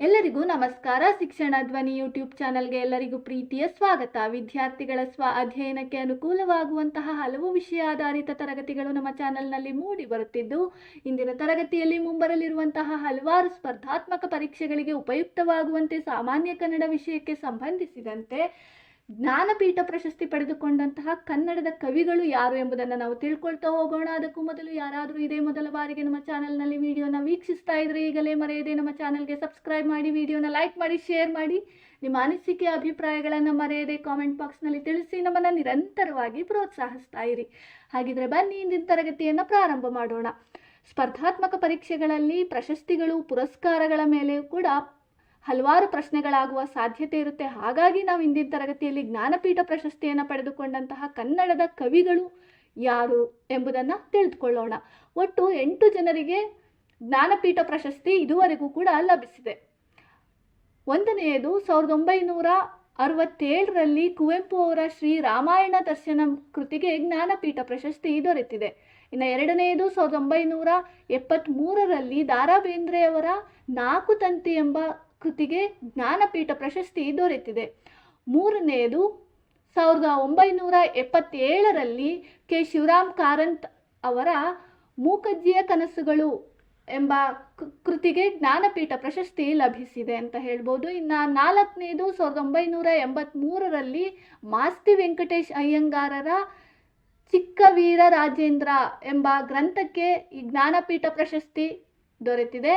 ಎಲ್ಲರಿಗೂ ನಮಸ್ಕಾರ. ಶಿಕ್ಷಣ ಧ್ವನಿ ಯೂಟ್ಯೂಬ್ ಚಾನಲ್ಗೆ ಎಲ್ಲರಿಗೂ ಪ್ರೀತಿಯ ಸ್ವಾಗತ. ವಿದ್ಯಾರ್ಥಿಗಳ ಸ್ವ ಅಧ್ಯಯನಕ್ಕೆ ಅನುಕೂಲವಾಗುವಂತಹ ಹಲವು ವಿಷಯ ಆಧಾರಿತ ತರಗತಿಗಳು ನಮ್ಮ ಚಾನಲ್ನಲ್ಲಿ ಮೂಡಿ ಬರುತ್ತಿದ್ದು, ಇಂದಿನ ತರಗತಿಯಲ್ಲಿ ಮುಂಬರಲಿರುವಂತಹ ಹಲವಾರು ಸ್ಪರ್ಧಾತ್ಮಕ ಪರೀಕ್ಷೆಗಳಿಗೆ ಉಪಯುಕ್ತವಾಗುವಂತೆ ಸಾಮಾನ್ಯ ಕನ್ನಡ ವಿಷಯಕ್ಕೆ ಸಂಬಂಧಿಸಿದಂತೆ ಜ್ಞಾನಪೀಠ ಪ್ರಶಸ್ತಿ ಪಡೆದುಕೊಂಡಂತಹ ಕನ್ನಡದ ಕವಿಗಳು ಯಾರು ಎಂಬುದನ್ನು ನಾವು ತಿಳ್ಕೊಳ್ತಾ ಹೋಗೋಣ. ಅದಕ್ಕೂ ಮೊದಲು ಯಾರಾದರೂ ಇದೇ ಮೊದಲ ಬಾರಿಗೆ ನಮ್ಮ ಚಾನಲ್ನಲ್ಲಿ ವಿಡಿಯೋನ ವೀಕ್ಷಿಸ್ತಾ ಇದ್ರೆ ಈಗಲೇ ಮರೆಯದೆ ನಮ್ಮ ಚಾನಲ್ಗೆ ಸಬ್ಸ್ಕ್ರೈಬ್ ಮಾಡಿ, ವಿಡಿಯೋನ ಲೈಕ್ ಮಾಡಿ, ಶೇರ್ ಮಾಡಿ. ನಿಮ್ಮ ಅನಿಸಿಕೆ, ಅಭಿಪ್ರಾಯಗಳನ್ನು ಮರೆಯದೆ ಕಾಮೆಂಟ್ ಬಾಕ್ಸ್ನಲ್ಲಿ ತಿಳಿಸಿ ನಮ್ಮನ್ನು ನಿರಂತರವಾಗಿ ಪ್ರೋತ್ಸಾಹಿಸ್ತಾ ಇರಿ. ಹಾಗಿದ್ರೆ ಬನ್ನಿ, ಇಂದಿನ ತರಗತಿಯನ್ನು ಪ್ರಾರಂಭ ಮಾಡೋಣ. ಸ್ಪರ್ಧಾತ್ಮಕ ಪರೀಕ್ಷೆಗಳಲ್ಲಿ ಪ್ರಶಸ್ತಿಗಳು, ಪುರಸ್ಕಾರಗಳ ಮೇಲೆಯೂ ಕೂಡ ಹಲವಾರು ಪ್ರಶ್ನೆಗಳಾಗುವ ಸಾಧ್ಯತೆ ಇರುತ್ತೆ. ಹಾಗಾಗಿ ನಾವು ಇಂದಿನ ತರಗತಿಯಲ್ಲಿ ಜ್ಞಾನಪೀಠ ಪ್ರಶಸ್ತಿಯನ್ನು ಪಡೆದುಕೊಂಡಂತಹ ಕನ್ನಡದ ಕವಿಗಳು ಯಾರು ಎಂಬುದನ್ನು ತಿಳಿದುಕೊಳ್ಳೋಣ. ಒಟ್ಟು ಎಂಟು ಜನರಿಗೆ ಜ್ಞಾನಪೀಠ ಪ್ರಶಸ್ತಿ ಇದುವರೆಗೂ ಕೂಡ ಲಭಿಸಿದೆ. ಒಂದನೆಯದು ಸಾವಿರದ ಒಂಬೈನೂರ ಅರವತ್ತೇಳರಲ್ಲಿ ಕುವೆಂಪು ಅವರ ಶ್ರೀ ರಾಮಾಯಣ ದರ್ಶನ ಕೃತಿಗೆ ಜ್ಞಾನಪೀಠ ಪ್ರಶಸ್ತಿ ದೊರೆತಿದೆ. ಇನ್ನು ಎರಡನೆಯದು ಸಾವಿರದ ಒಂಬೈನೂರ ಎಪ್ಪತ್ತ್ಮೂರರಲ್ಲಿ ದಾರಾ ಬೇಂದ್ರೆಯವರ ನಾಲ್ಕು ತಂತಿ ಎಂಬ ಕೃತಿಗೆ ಜ್ಞಾನಪೀಠ ಪ್ರಶಸ್ತಿ ದೊರೆತಿದೆ. ಮೂರನೆಯದು ಸಾವಿರದ ಒಂಬೈನೂರ ಎಪ್ಪತ್ತೇಳರಲ್ಲಿ ಕೆ. ಶಿವರಾಮ್ ಕಾರಂತ್ ಅವರ ಮೂಕಜ್ಜಿಯ ಕನಸುಗಳು ಎಂಬ ಕೃತಿಗೆ ಜ್ಞಾನಪೀಠ ಪ್ರಶಸ್ತಿ ಲಭಿಸಿದೆ ಅಂತ ಹೇಳ್ಬೋದು. ಇನ್ನು ನಾಲ್ಕನೇದು, ಸಾವಿರದ ಒಂಬೈನೂರ ಎಂಬತ್ತ್ಮೂರರಲ್ಲಿ ಮಾಸ್ತಿ ವೆಂಕಟೇಶ್ ಅಯ್ಯಂಗಾರರ ಚಿಕ್ಕ ವೀರ ರಾಜೇಂದ್ರ ಎಂಬ ಗ್ರಂಥಕ್ಕೆ ಈ ಜ್ಞಾನಪೀಠ ಪ್ರಶಸ್ತಿ ದೊರೆತಿದೆ.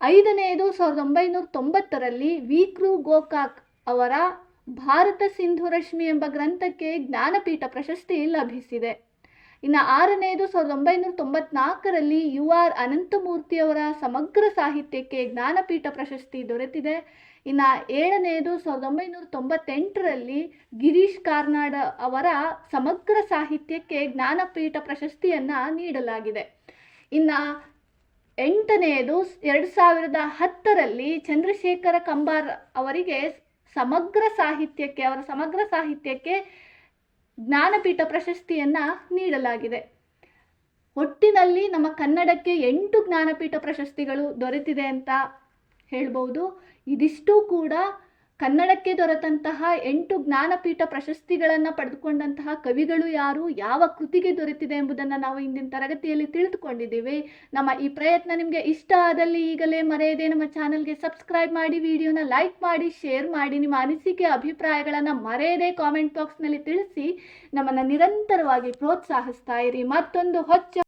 ಐದನೆಯದು ಸಾವಿರದ ಒಂಬೈನೂರ ತೊಂಬತ್ತರಲ್ಲಿ ವಿಕ್ರು ಗೋಕಾಕ್ ಅವರ ಭಾರತ ಸಿಂಧು ರಶ್ಮಿ ಎಂಬ ಗ್ರಂಥಕ್ಕೆ ಜ್ಞಾನಪೀಠ ಪ್ರಶಸ್ತಿ ಲಭಿಸಿದೆ. ಇನ್ನು ಆರನೆಯದು ಸಾವಿರದ ಒಂಬೈನೂರ ತೊಂಬತ್ನಾಲ್ಕರಲ್ಲಿ ಯು. ಆರ್. ಅನಂತಮೂರ್ತಿಯವರ ಸಮಗ್ರ ಸಾಹಿತ್ಯಕ್ಕೆ ಜ್ಞಾನಪೀಠ ಪ್ರಶಸ್ತಿ ದೊರೆತಿದೆ. ಇನ್ನು ಏಳನೆಯದು ಸಾವಿರದ ಒಂಬೈನೂರ ತೊಂಬತ್ತೆಂಟರಲ್ಲಿ ಗಿರೀಶ್ ಕಾರ್ನಾಡ್ ಅವರ ಸಮಗ್ರ ಸಾಹಿತ್ಯಕ್ಕೆ ಜ್ಞಾನಪೀಠ ಪ್ರಶಸ್ತಿಯನ್ನು ನೀಡಲಾಗಿದೆ. ಇನ್ನು ಎಂಟನೆಯದು ಎರಡು ಸಾವಿರದ ಹತ್ತರಲ್ಲಿ ಚಂದ್ರಶೇಖರ ಕಂಬಾರ್ ಅವರಿಗೆ ಸಮಗ್ರ ಸಾಹಿತ್ಯಕ್ಕೆ, ಅವರ ಸಮಗ್ರ ಸಾಹಿತ್ಯಕ್ಕೆ ಜ್ಞಾನಪೀಠ ಪ್ರಶಸ್ತಿಯನ್ನು ನೀಡಲಾಗಿದೆ. ಒಟ್ಟಿನಲ್ಲಿ ನಮ್ಮ ಕನ್ನಡಕ್ಕೆ ಎಂಟು ಜ್ಞಾನಪೀಠ ಪ್ರಶಸ್ತಿಗಳು ದೊರೆತಿದೆ ಅಂತ ಹೇಳ್ಬೋದು. ಇದಿಷ್ಟೂ ಕೂಡ ಕನ್ನಡಕ್ಕೆ ದೊರೆತಂತಹ ಎಂಟು ಜ್ಞಾನಪೀಠ ಪ್ರಶಸ್ತಿಗಳನ್ನು ಪಡೆದುಕೊಂಡಂತಹ ಕವಿಗಳು ಯಾರು, ಯಾವ ಕೃತಿಗೆ ದೊರೆತಿದೆ ಎಂಬುದನ್ನು ನಾವು ಇಂದಿನ ತರಗತಿಯಲ್ಲಿ ತಿಳಿದುಕೊಂಡಿದ್ದೀವಿ. ನಮ್ಮ ಈ ಪ್ರಯತ್ನ ನಿಮಗೆ ಇಷ್ಟ ಆದಲ್ಲಿ ಈಗಲೇ ಮರೆಯದೆ ನಮ್ಮ ಚಾನಲ್ಗೆ ಸಬ್ಸ್ಕ್ರೈಬ್ ಮಾಡಿ, ವಿಡಿಯೋನ ಲೈಕ್ ಮಾಡಿ, ಶೇರ್ ಮಾಡಿ, ನಿಮ್ಮ ಅನಿಸಿಕೆ, ಅಭಿಪ್ರಾಯಗಳನ್ನು ಮರೆಯದೆ ಕಾಮೆಂಟ್ ಬಾಕ್ಸ್ನಲ್ಲಿ ತಿಳಿಸಿ, ನಮ್ಮನ್ನು ನಿರಂತರವಾಗಿ ಪ್ರೋತ್ಸಾಹಿಸ್ತಾ ಇರಿ. ಮತ್ತೊಂದು ಹೊಚ್ಚ